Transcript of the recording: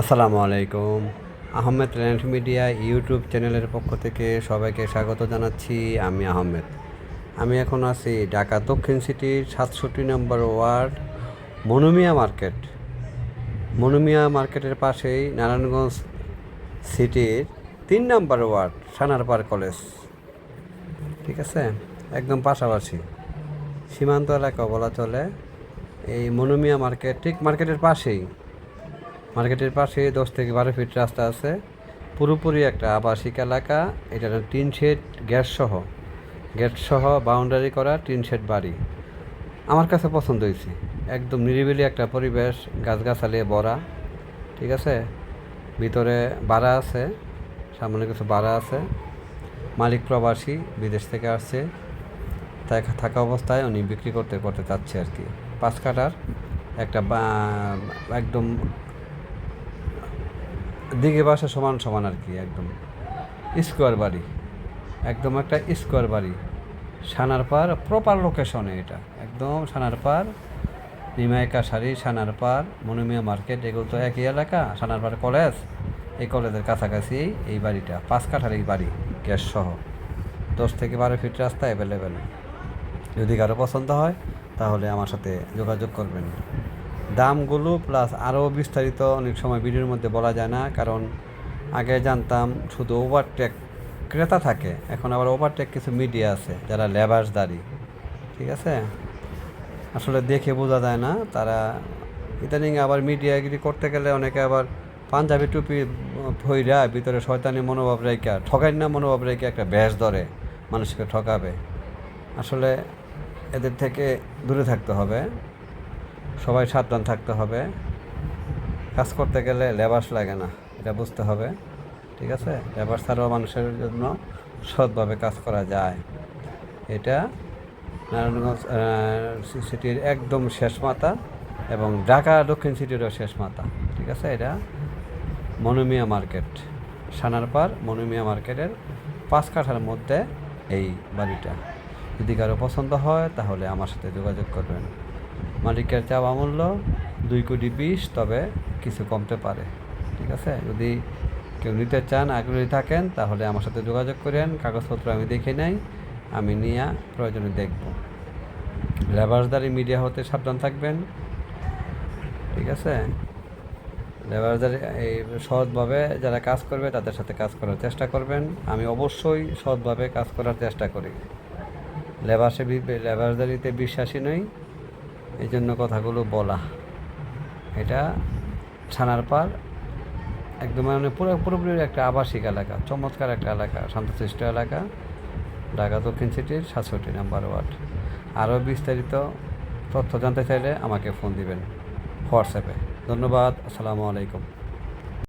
আসসালামু আলাইকুম। Ahmed land media YouTube চ্যানেলের পক্ষ থেকে সবাইকে স্বাগত জানাচ্ছি, আমি আহমেদ। আমি এখন আছি ঢাকা দক্ষিণ সিটির সাতষট্টি নম্বর ওয়ার্ড, মনুমিয়া মার্কেট। মনুমিয়া মার্কেটের পাশেই নারায়ণগঞ্জ সিটির তিন নম্বর ওয়ার্ড, সানারপাড় কলেজ। ঠিক আছে? একদম পাশাপাশি। সীমান্ত এলাকা বলা চলে, এই মনুমিয়া মার্কেট ঠিক মার্কেটের পাশেই। মার্কেটের পাশে দশ থেকে বারো ফিট রাস্তা আছে। পুরোপুরি একটা আবাসিক এলাকা। এটা টিন শেড, গ্যাস সহ। গেট সহ বাউন্ডারি করা টিন শেড বাড়ি। আমার কাছে পছন্দ হয়েছে। একদম নিরিবিলি একটা পরিবেশ, গাছগাছালি ভরা ঠিক আছে? ভিতরে বাড়া আছে, সামনে কিছু বাড়া আছে। মালিক প্রবাসী বিদেশ থেকে আসছে। তাই থাকা অবস্থায় উনি বিক্রি করতে করতে চাচ্ছে আর কি। পাঁচ কাটার একটা একদম দিকে বাসা সমান সমান আর কি, একদম। স্কোয়ার বাড়ি, একদম একটা স্কোয়ার বাড়ি। সানার পার প্রপার লোকেশনে এটা, একদম সানার পার নিমাইকা শাড়ি, সানার পার মনুমিয়া মার্কেট, এগুলো তো একই এলাকা, সানার পার কলেজ, এই কলেজের কাছাকাছি এই বাড়িটা, পাঁচ কাঠার এই বাড়ি, গ্যাস সহ। দশ থেকে বারো ফিট রাস্তা অ্যাভেলেবেল যদি কারও পছন্দ হয়, তাহলে আমার সাথে যোগাযোগ করবেন। দামগুলো প্লাস আরও বিস্তারিত অনেক সময় ভিডিওর মধ্যে বলা যায় না, কারণ আগে জানতাম শুধু ওভারটেক ক্রেতা থাকে, এখন আবার ওভারটেক কিছু মিডিয়া আছে যারা লেবাসদারি ঠিক আছে? আসলে দেখে বোঝা যায় না, তারা ইদানিং আবার মিডিয়াগিরি করতে গেলে অনেকে আবার পাঞ্জাবি টুপি ভইরা ভিতরে শয়তানি মনোভাব রেখা, ঠকাই না মনোভাব রেখে একটা ব্যাস ধরে, মানুষকে ঠকাবে। আসলে এদের থেকে দূরে থাকতে হবে। সবাই সাবধান থাকতে হবে। কাজ করতে গেলে লেবাস লাগে না, এটা বুঝতে হবে, ঠিক আছে? লেবাস ছাড়াও মানুষের জন্য সৎভাবে কাজ করা যায়। এটা নারায়ণগঞ্জ সিটির একদম শেষ মাথা এবং ঢাকা দক্ষিণ সিটিরও শেষ মাথা, ঠিক আছে? এটা মনুমিয়া মার্কেট, সানারপাড় মনুমিয়া মার্কেটের পাঁচ কাঠার মধ্যে এই বাড়িটা। যদি কারও পছন্দ হয় তাহলে আমার সাথে যোগাযোগ করবেন। মালিকের চাওয়া মূল্য দুই কোটি বিশ, তবে কিছু কমতে পারে। ঠিক আছে? যদি কেউ নিতে চান, আগ্রহী থাকেন, তাহলে আমার সাথে যোগাযোগ করেন। কাগজপত্র আমি দেখে নেই। আমি নিয়ে প্রয়োজনে দেখব। লেবাসদারি মিডিয়া হতে সাবধান থাকবেন। ঠিক আছে? লেবারদারি, এই সৎভাবে যারা কাজ করবে, তাদের সাথে কাজ করার চেষ্টা করবেন। আমি অবশ্যই সৎভাবে কাজ করার চেষ্টা করি। লেবাসে লেবারদারিতে বিশ্বাসী নই। এই জন্য কথাগুলো বলা। এটা ছানার পার একদম মানে পুরো, পুরোপুরি একটা আবাসিক এলাকা, চমৎকার একটা এলাকা, শান্তশিষ্ট এলাকা, ঢাকা দক্ষিণ সিটির সাতষট্টি নাম্বার ওয়ার্ড। আরও বিস্তারিত তথ্য জানতে চাইলে আমাকে ফোন দিবেন হোয়াটসঅ্যাপে। ধন্যবাদ, আসসালামু আলাইকুম।